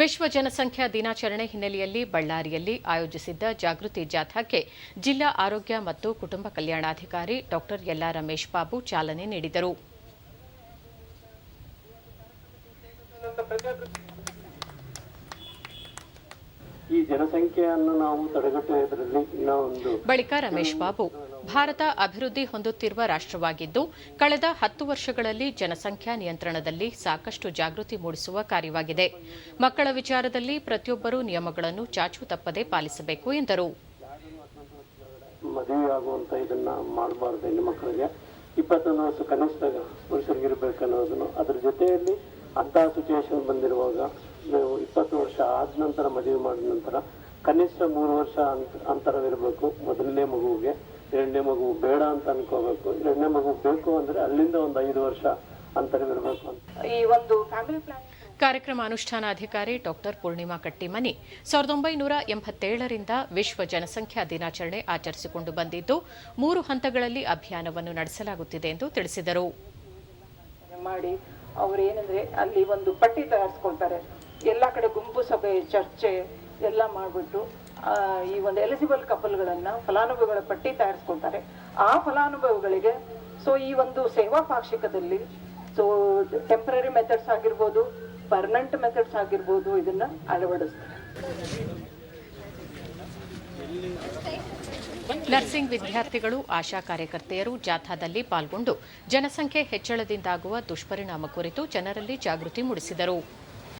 ವಿಶ್ವ ಜನಸಂಖ್ಯಾ ದಿನಾಚರಣೆ ಹಿನ್ನೆಲೆಯಲ್ಲಿ ಬಳ್ಳಾರಿಯಲ್ಲಿ ಆಯೋಜಿಸಿದ್ದ ಜಾಗೃತಿ ಜಾಥಾಕ್ಕೆ ಜಿಲ್ಲಾ ಆರೋಗ್ಯ ಮತ್ತು ಕುಟುಂಬ ಕಲ್ಯಾಣಾಧಿಕಾರಿ ಡಾಕ್ಟರ್ ಯಲ್ಲಾ ರಮೇಶ್ ಬಾಬು ಚಾಲನೆ ನೀಡಿದರು. ಬಳಿಕ ರಮೇಶ್ ಬಾಬು. ಭಾರತ ಅಭಿವೃದ್ಧಿ ಹೊಂದುತ್ತಿರುವ ರಾಷ್ಟ್ರವಾಗಿದ್ದು, ಕಳೆದ ಹತ್ತು ವರ್ಷಗಳಲ್ಲಿ ಜನಸಂಖ್ಯಾ ನಿಯಂತ್ರಣದಲ್ಲಿ ಸಾಕಷ್ಟು ಜಾಗೃತಿ ಮೂಡಿಸುವ ಕಾರ್ಯವಾಗಿದೆ. ಮಕ್ಕಳ ವಿಚಾರದಲ್ಲಿ ಪ್ರತಿಯೊಬ್ಬರೂ ನಿಯಮಗಳನ್ನು ಚಾಚು ತಪ್ಪದೆ ಪಾಲಿಸಬೇಕು ಎಂದರು. ಮದುವೆ ಆಗುವಂತ ಇದನ್ನ ಮಾಡಬಾರ್ದು ಮಕ್ಕಳಿಗೆ. ಇಪ್ಪತ್ತೊಂದು ವರ್ಷ ಕನಿಷ್ಠ ಅನ್ನೋದನ್ನು ಅದ್ರ ಜೊತೆಯಲ್ಲಿ ಅಂತಹ ಸಿಚುವೇಶನ್ ಬಂದಿರುವಾಗ ನಾವು ಇಪ್ಪತ್ತು ವರ್ಷ ಆದ ನಂತರ ಮದುವೆ ಮಾಡಿದ ನಂತರ ಕನಿಷ್ಠ ಮೂರು ವರ್ಷ ಅಂತ- ಅಂತರವಿರಬೇಕು ಮೊದಲನೇ ಮಗುವಿಗೆ ಎರಡನೇ ಮಗು ಬೇಡ ಅಂತ ಅನ್ಕೋಬೇಕು ಎರಡನೇ ಮಗು ಬೇಕು ಅಂದ್ರೆ ಅಲ್ಲಿಂದ ಒಂದು ಐದು ವರ್ಷ ಅಂತರವಿರಬೇಕು ಅಂತ. ಈ ಒಂದು ಫ್ಯಾಮಿಲಿ ಪ್ಲಾನ್ ಕಾರ್ಯಕ್ರಮ ಅನುಷ್ಠಾನಾಧಿಕಾರಿ ಡಾಕ್ಟರ್ ಪೂರ್ಣಿಮಾ ಕಟ್ಟಿಮನಿ ಸಾವಿರದ ಒಂಬೈನೂರ ಎಂಬತ್ತೇಳರಿಂದ ವಿಶ್ವ ಜನಸಂಖ್ಯಾ ದಿನಾಚರಣೆ ಆಚರಿಸಿಕೊಂಡು ಬಂದಿದ್ದು ಮೂರು ಹಂತಗಳಲ್ಲಿ ಅಭಿಯಾನವನ್ನು ನಡೆಸಲಾಗುತ್ತಿದೆ ಎಂದು ತಿಳಿಸಿದರು. ಮಾಡಿ ಅವರು ಏನಂದ್ರೆ ಅಲ್ಲಿ ಒಂದು ಪಟ್ಟಿ ತಯಾರಿಸ್ಕೊಳ್ತಾರೆ. ಎಲ್ಲ ಕಡೆ ಗುಂಪು ಸಭೆ ಚರ್ಚೆ ಎಲ್ಲ ಮಾಡಿಬಿಟ್ಟು ಈ ಒಂದು ಎಲಿಜಿಬಲ್ ಕಪಲ್ಗಳನ್ನು ಫಲಾನುಭವಿಗಳ ಪಟ್ಟಿ ತಯಾರಿಸ್ಕೊಳ್ತಾರೆ. ಆ ಫಲಾನುಭವಿಗಳಿಗೆ ಸೊ ಈ ಒಂದು ಸೇವಾ ಪಾಕ್ಷಿಕದಲ್ಲಿ ಸೊ ಟೆಂಪ್ರರಿ ಮೆಥಡ್ಸ್ ಆಗಿರ್ಬೋದು ಪರ್ಮನೆಂಟ್ ಮೆಥಡ್ಸ್ ಆಗಿರ್ಬೋದು ಇದನ್ನ ಅಳವಡಿಸ್ತಾರೆ. ನರ್ಸಿಂಗ್ ವಿದ್ಯಾರ್ಥಿಗಳು, ಆಶಾ ಕಾರ್ಯಕರ್ತೆಯರು ಜಾಥಾದಲ್ಲಿ ಪಾಲ್ಗೊಂಡು ಜನಸಂಖ್ಯೆ ಹೆಚ್ಚಳದಿಂದಾಗುವ ದುಷ್ಪರಿಣಾಮ ಕುರಿತು ಜನರಲ್ಲಿ ಜಾಗೃತಿ ಮೂಡಿಸಿದರು.